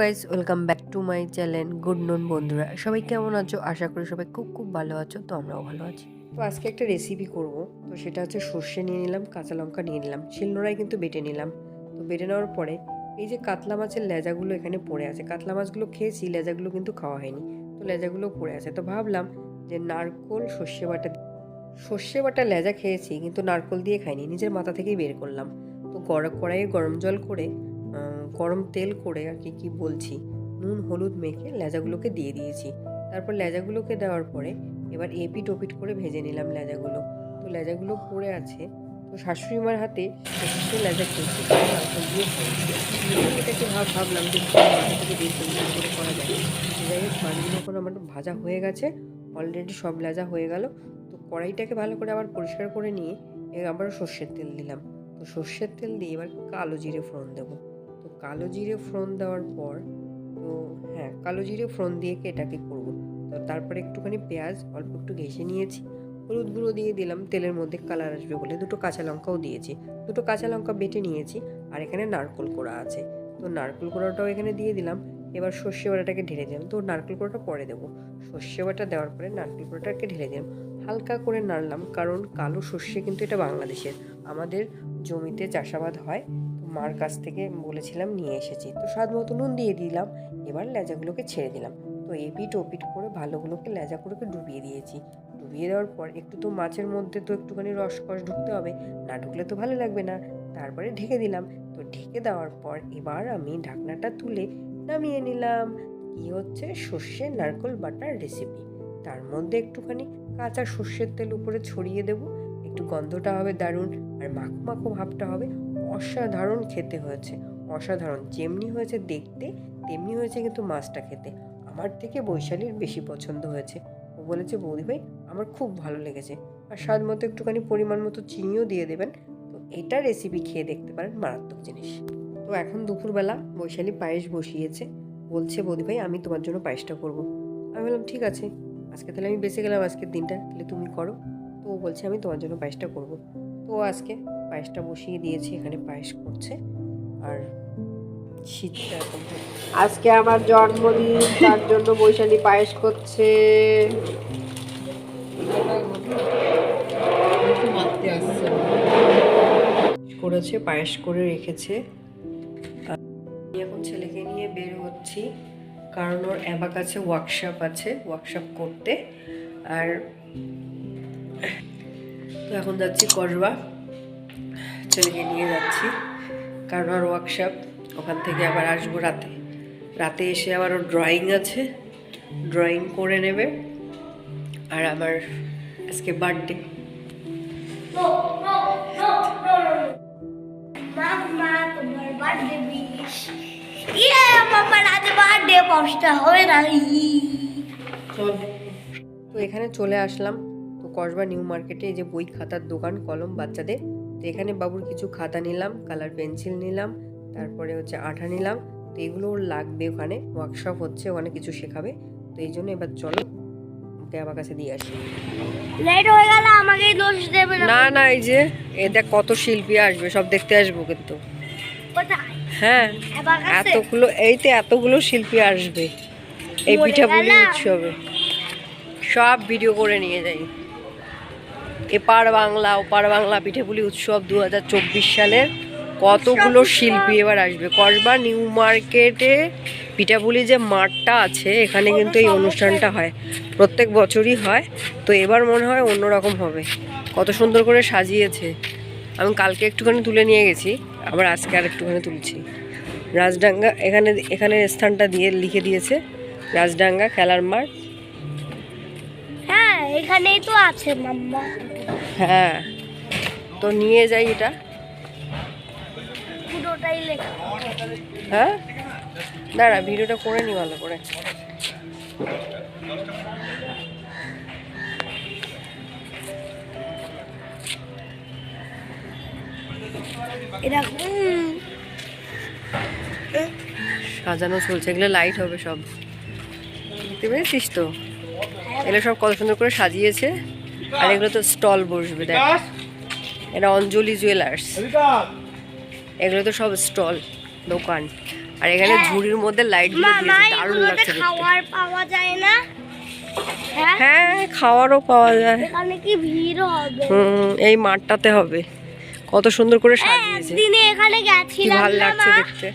Guys welcome back to my channel good noon বন্ধুরা। সবাই কেমন আছো? আশা করি সবাই খুব খুব ভালো আছো, তো আমরাও ভালো আছি। তো আজকে একটা রেসিপি করব। তো সেটা হচ্ছে সর্ষে নিয়ে নিলাম, কাঁচা লঙ্কা নিয়ে নিলাম। শিলনোড়ায় কিন্তু বেটে নিলাম। তো বেটে নেওয়ার পরে এই যে কাতলা মাছের লেজাগুলো এখানে পড়ে আছে, কাতলা মাছগুলো খেয়েছি, লেজাগুলো কিন্তু খাওয়া হয়নি। তো লেজাগুলো পড়ে আছে। তো ভাবলাম যে নারকোল, সর্ষে বাটা সর্ষে বাটা লেজা খেয়েছি, কিন্তু নারকোল দিয়ে খাইনি, নিজের মাথা থেকেই বের করলাম। তো গরম কড়াইয়ে গরম জল করে গরম তেল করে আর কি কি বলছি, নুন, হলুদ মেখে লেজাগুলোকে দিয়ে দিয়েছি। তারপর লেজাগুলোকে দেওয়ার পরে এবার এপিট ওপিট করে ভেজে নিলাম লেজাগুলো। তো লেজাগুলো পড়ে আছে, তো শাশুড়ি মার হাতে লেজা খেয়েছি। এটাকে ভাব, ভাবলাম যে করে যায়। যাই হোক, মাছগুলো এখন আমার ভাজা হয়ে গেছে অলরেডি সব লেজা হয়ে গেল। তো কড়াইটাকে ভালো করে আবার পরিষ্কার করে নিয়ে এবার আবার সর্ষের তেল দিলাম। তো সর্ষের তেল দিয়ে এবার কালো জিরে ফোড়ন দেবো। কালো জিরে ফোড়ন দেওয়ার পর, তো হ্যাঁ কালো জিরে ফোড়ন দিয়ে এটাকে করব? তো তারপরে একটুখানি পেঁয়াজ, অল্প একটু ঘেসে নিয়েছি। হলুদ গুঁড়ো দিয়ে দিলাম, তেলের মধ্যে কালার আসবে বলে। দুটো কাঁচা লঙ্কাও দিয়েছি। দুটো কাঁচা লঙ্কা বেটে নিয়েছি আর এখানে নারকোল কোড়া আছে। তো নারকোল কোড়াটাও এখানে দিয়ে দিলাম। এবার সর্ষে বাটাটাকে ঢেলে দিলাম। তো নারকেল কোড়াটা পরে দেবো। সর্ষে বাটা দেওয়ার পরে নারকেল কোড়াটাকে ঢেলে দিলাম। হালকা করে নাড়লাম কারণ কালো সর্ষে কিন্তু এটা বাংলাদেশের। আমাদের জমিতে চাষাবাদ হয়। মার কাছ থেকে বলেছিলাম, নিয়ে এসেছি। তো স্বাদ মতো নুন দিয়ে দিলাম। এবার লেজাগুলোকে ছেড়ে দিলাম। তো এপিট ওপিট করে ভালোগুলোকে লেজা করে ডুবিয়ে দিয়েছি। ডুবিয়ে দেওয়ার পর একটু তো মাছের মধ্যে তো একটুখানি রসকস ঢুকতে হবে। না ঢুকলে তো ভালো লাগবে না। তারপরে ঢেকে দিলাম। তো ঢেকে দেওয়ার পর এবার আমি ঢাকনাটা তুলে নামিয়ে নিলাম। কি হচ্ছে? সর্ষে নারকোল বাটার রেসিপি তার মধ্যে একটুখানি কাঁচা সর্ষের তেল উপরে ছড়িয়ে দেব। একটু গন্ধটা হবে দারুণ। আর মাখো মাখো ভাবটা হবে। অসাধারণ খেতে হয়েছে। অসাধারণ। যেমনি হয়েছে দেখতে, তেমনি হয়েছে কিন্তু মাছটা খেতে। আমার থেকে বৈশালীর বেশি পছন্দ হয়েছে। ও বলেছে, বৌদি ভাই, আমার খুব ভালো লেগেছে। আর স্বাদ মতো একটুখানি পরিমাণ মতো চিনিও দিয়ে দেবেন। তো এটা রেসিপি খেয়ে দেখতে পারেন, মারাত্মক জিনিস। তো এখন দুপুরবেলা বৈশালী পায়েস বসিয়েছে। বলছে, বৌদি ভাই, আমি তোমার জন্য পায়েসটা করব। আমি বললাম, ঠিক আছে। আজকে তাহলে আমি বেঁচে গেলাম, আজকের দিনটা। তাহলে তুমি করো। তো ও বলছে, আমি তোমার জন্য পায়েসটা করব। তো আজকে পায়েসটা বসিয়ে দিয়েছি এখানে পায়েস করছে। আর শীতটা আজকে আমার জন্মদিন তার জন্য বৈশালী পায়েস করছে। করেছে পায়েস করে রেখেছে। এখন ছেলেকে নিয়ে বের হচ্ছি কারণ ওর অ্যাবা কাছে ওয়ার্কশপ আছে ওয়ার্কশপ করতে। আর তো এখন যাচ্ছি করবা। ছেলেকে নিয়ে যাচ্ছি। কারণ ওর ওয়ার্কশপ ওখান থেকে আবার আসব রাতে। রাতে এসে আবার ওর ড্রয়িং আছে। ড্রয়িং করে নেবে। আর আমার আজকে বার্থডে ইয়ে বার্থডে তো এখানে চলে আসলাম। তো কসবা নিউ মার্কেটে এই যে বই খাতার দোকান কলম বাচ্চাদের। এখানে বাবুর কিছু খাতা নিলাম কালার পেন্সিল নিলাম তারপরে হচ্ছে আঠা নিলাম। তো এগুলো ওর লাগবে ওখানে ওয়ার্কশপ হচ্ছে ওখানে কিছু শেখাবে। তো এই জন্য এবার চলো ওকে আমার কাছে দিয়ে আসি। লেট হয়ে গেল আমাকেই দোষ দেবে না। না না এই যে এ দেখ কত শিল্পী আসবে সব দেখতে আসব কিন্তু। হ্যাঁ এতগুলো এইতে এতগুলো শিল্পী আসবে। এই পিঠাপুলি। উৎসবে। সব ভিডিও করে নিয়ে যাই। এপার বাংলা, ওপার বাংলা পিঠেপুলি উৎসব দু হাজার চব্বিশ সালের কতগুলো শিল্পী এবার আসবে? কসবা নিউ মার্কেটে পিঠাপুলি যে মাঠটা আছে, এখানে কিন্তু এই অনুষ্ঠানটা হয়। প্রত্যেক বছরই হয়। তো এবার মনে হয় অন্যরকম হবে। কত সুন্দর করে সাজিয়েছে। আমি কালকে একটুখানি তুলে নিয়ে গেছি। আবার আজকে আর একটুখানি তুলছি। রাজডাঙ্গা এখানে এখানে স্থানটা দিয়ে লিখে দিয়েছে। রাজডাঙ্গা খেলার মাঠ। এখানেই তো আছে মাম্মা। হ্যাঁ তো নিয়ে যাই এটা। পুরোটাই লেখা। হ্যাঁ? দাঁড়া ভিডিওটা করে নি ভালো করে। এরকম সাজানো চলছে এগুলো লাইট হবে সব। দেখতে পেরেছিস তো? এগুলো সব কত সুন্দর করে সাজিয়েছে। আর এগুলো তো স্টল বসবে দেখ। এটা অঞ্জলি জুয়েলার্স। এগুলো তো সব স্টল দোকান। আর এখানে হ্যাঁ। ঝুড়ির মধ্যে লাইট দিয়েছে দারুণ লাগছে দেখতে। খাওয়ার পাওয়া যায় না? হ্যাঁ? হ্যাঁ খাওয়ারও পাওয়া যায়। এখানে কি ভিড় হবে? হুম এই মাঠটাতে হবে। কত সুন্দর করে হ্যাঁ, সাজিয়েছে। একদিনে এখানে গেছিলাম ভালো লাগছে দেখতে।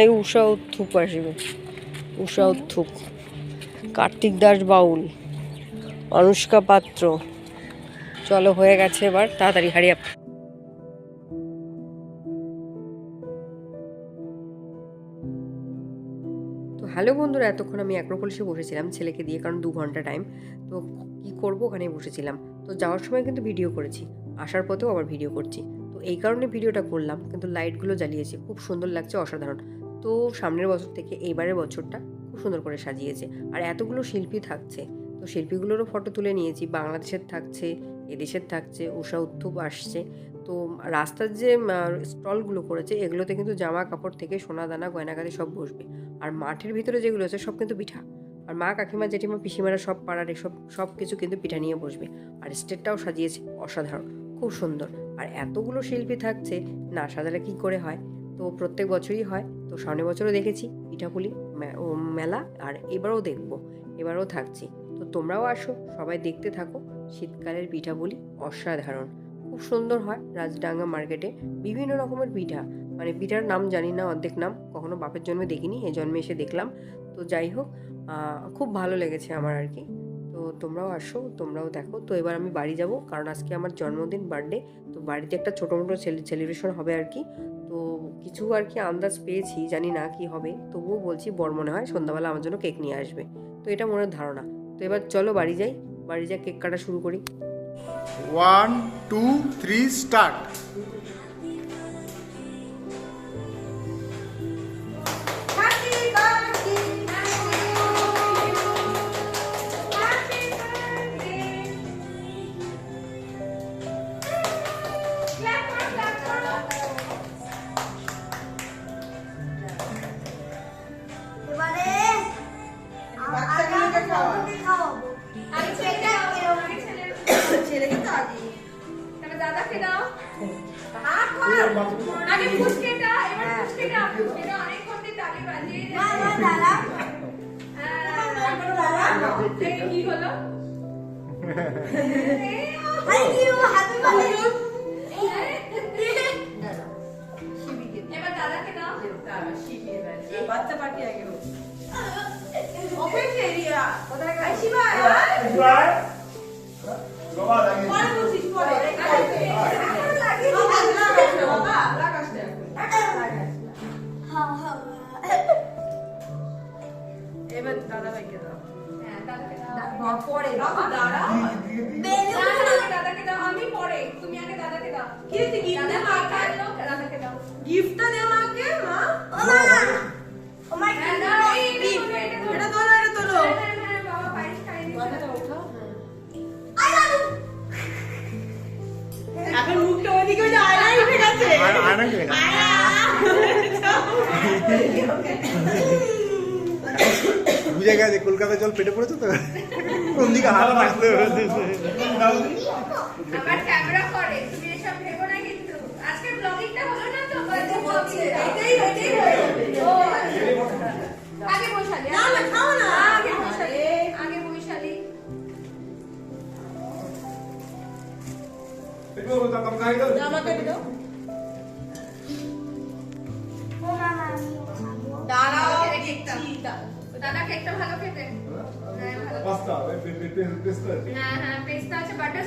এই উষা উত্থুপ আসবে। উষা উত্থুপ কার্তিক দাস বাউল, অনুষ্কা পাত্র। চলো, হয়ে গেছে এবার, তাড়াতাড়ি হারিয়ে তো হ্যালো বন্ধুরা, এতক্ষণ আমি অ্যাক্রোপলিসে বসেছিলাম ছেলেকে দিয়ে, কারণ দু ঘণ্টা টাইম তো কি করব, ওখানেই বসেছিলাম। তো যাওয়ার সময় কিন্তু ভিডিও করেছি, আসার পথেও আবার ভিডিও করছি। তো এই কারণে ভিডিওটা করলাম, কিন্তু লাইটগুলো জ্বালিয়েছি, খুব সুন্দর লাগছে, অসাধারণ। তো সামনের বছর থেকে এইবারের বছরটা খুব সুন্দর করে সাজিয়েছে। আর এতগুলো শিল্পী থাকছে। তো শিল্পীগুলোরও ফটো তুলে নিয়েছি। বাংলাদেশের থাকছে, এদেশের থাকছে, উষা উত্থুপ আসছে। তো রাস্তার যে স্টলগুলো করেছে, এগুলোতে কিন্তু জামা কাপড় থেকে সোনা দানা গয়নাগাতি সব বসবে। আর মাঠের ভিতরে যেগুলো আছে, সব কিন্তু পিঠা। আর মা কাকিমা, জেঠিমা, পিসিমারা সব পাড়ার এসব, সব কিছু কিন্তু পিঠা নিয়ে বসবে। আর স্টেটটাও সাজিয়েছে, অসাধারণ, খুব সুন্দর। আর এতগুলো শিল্পী থাকছে, না সাজালে কি করে হয়? তো প্রত্যেক বছরই হয়। তো সামনের বছরও দেখেছি, পিঠাপুলি মেলা, আর এবারও দেখব, এবারও থাকছি। তো তোমরাও আসো, সবাই দেখতে থাকো, শীতকালের পিঠাপুলি অসাধারণ। খুব সুন্দর হয় রাজডাঙ্গা মার্কেটে বিভিন্ন রকমের পিঠা। মানে পিঠার নাম জানি না, অর্ধেক নাম, কখনো বাপের জন্মে দেখিনি, এই জন্মে এসে দেখলাম। তো যাই হোক খুব ভালো লেগেছে আমার আর কি। তো তোমরাও আসো, তোমরাও দেখো। তো এবার আমি বাড়ি যাব, কারণ আজকে আমার জন্মদিন বার্থডে তো বাড়িতে একটা ছোটো মোটো সেলিব্রেশন হবে আর কি। কিছু আর কি আন্দাজ পেয়েছি, জানি না কি হবে। তবুও বলছি, বর মনে হয় সন্ধ্যাবেলা আমার জন্য কেক নিয়ে আসবে। তো এটা মনের ধারণা। তো এবার চলো বাড়ি যাই। বাড়ি যাই, কেক কাটা শুরু করি। ওয়ান টু থ্রি স্টার্ট কি হলো এবার দাদাকে দাও বাচ্চা পার্টি আগে। ওপেন এরিয়া কোথায় গেল? শিবা পরে বলছিস পরে দাও দাও, পরে বাবা দাঁড়াও বেলুন দাদাকে দাদাকে দাও আমি পরে তুমি আগে দাদাকে দাও কি তুই গিফট দে মাকে দাদাকে দাও গিফটটা দে মাকে মা ও মামা ও মাই হ্যাঁ দাও এই এটা ধরো, এটা ধরো। এটা তোলো এটা তোলো হ্যাঁ, হ্যাঁ, হ্যাঁ, বাবা পায়েস খাইয়ে দিচ্ছে। মাথাটা উঠাও আই লাভ ইউ এখন মুখটা ওইদিকে ওই যে আয়নায় উঠে গেছে বুঝে গেছে কলকাতা জল পেটে পড়েছে তো কোন দিকে হাত মারতে আমার ক্যামেরা দাদা কেকটা ভালো খেতে হ্যাঁ ভালো হ্যাঁ হ্যাঁ পেস্তা আছে বাটার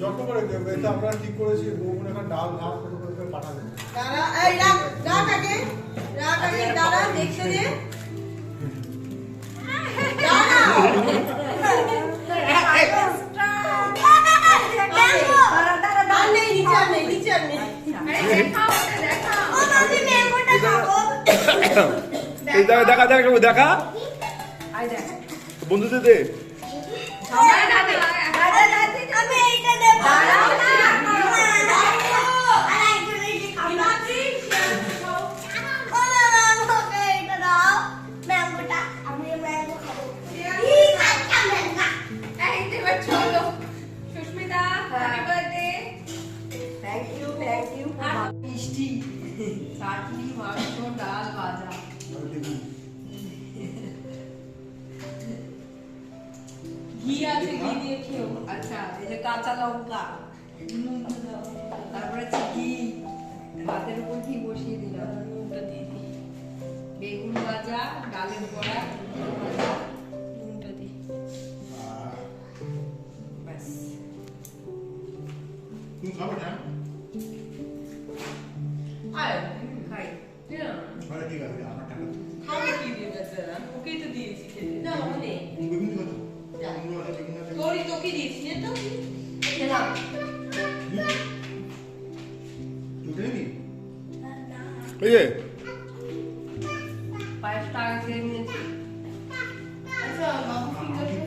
যত্ন করে দেবে এটা আমরা ঠিক করেছি এখন ডাল ভাত কত করে করে পাঠাবে। দাঁড়া এই রাখ রাখ আগে রাখ আগে দাঁড়া দেখতে দে। ঘি আছে, ঘি দিয়ে খেও। আচ্ছা এই যে কাঁচা লঙ্কা। তারপরে হচ্ছে ঘি। ভাতের উপর ঘি বসিয়ে দিলাম। নুনটা দিয়ে দিই। বেগুন ভাজা, ডালের বড়া এই যে পায়েসটা আগে খেয়ে নিয়েছি আচ্ছা বাবু ঠিক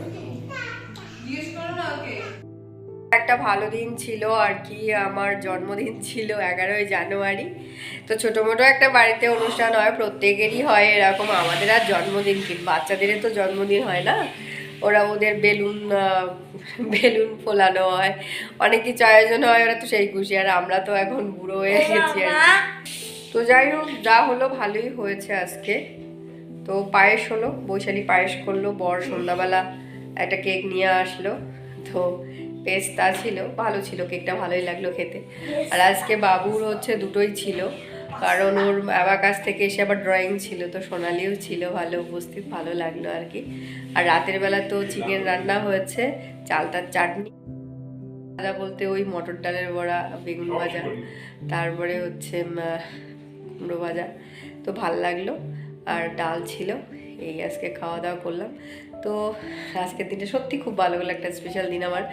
জিজ্ঞেস করো না ওকে। একটা ভালো দিন ছিল আর কি আমার জন্মদিন ছিল এগারোই জানুয়ারি। তো ছোটো মোটো একটা বাড়িতে অনুষ্ঠান হয় প্রত্যেকেরই হয় এরকম। আমাদের আর জন্মদিন কি? বাচ্চাদেরও তো জন্মদিন হয় না। ওরা ওদের বেলুন বেলুন ফোলানো হয়। অনেক কিছু আয়োজন হয় ওরা তো সেই খুশি। আর আমরা তো এখন বুড়ো হয়ে গেছি আর কি। তো যাই হোক, যা হলো ভালোই হয়েছে আজকে। তো পায়েস হলো, বৈশালী পায়েস করল, বর সন্ধ্যাবেলা একটা কেক নিয়ে আসলো। তো পেস্তা ছিল, ভালো ছিল, কেকটা ভালোই লাগল খেতে। আর আজকে বাবুর হচ্ছে দুটোই ছিল, কারণ ওর বাবার কাছ থেকে এসে আবার ড্রয়িং ছিল, তো সোনালিও ছিল, ভালো উপস্থিত, ভালো লাগল আর কি। আর রাতের বেলা তো চিকেন রান্না হয়েছে চালতার চাটনি ভাজা বলতে ওই মটর ডালের বড়া, বেগুন ভাজা, তারপরে হচ্ছে কুমড়ো ভাজা। তো ভালো লাগল। আর ডাল ছিল, এই আজকে খাওয়া দাওয়া করলাম। তো আজকের দিনটা সত্যি খুব ভালো হলো, একটা স্পেশাল দিন আমার।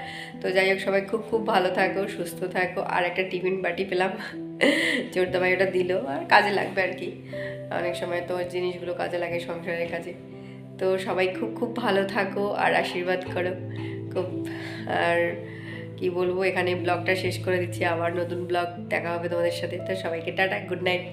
তো যাই হোক, সবাই খুব খুব ভালো থাকো, সুস্থ থাকো। আর একটা টিফিন বাটি পেলাম। চোরদা ভাই ওটা দিল, আর কাজে লাগবে আর কি। অনেক সময় তো জিনিসগুলো কাজে লাগে সংসারের কাজে। তো সবাই খুব খুব ভালো থাকো আর আশীর্বাদ করো। খুব, আর কি বলব, এখানে ব্লগটা শেষ করে দিচ্ছি। আবার নতুন ব্লগ দেখা হবে তোমাদের সাথে। তো সবাইকে টাটা, গুড নাইট।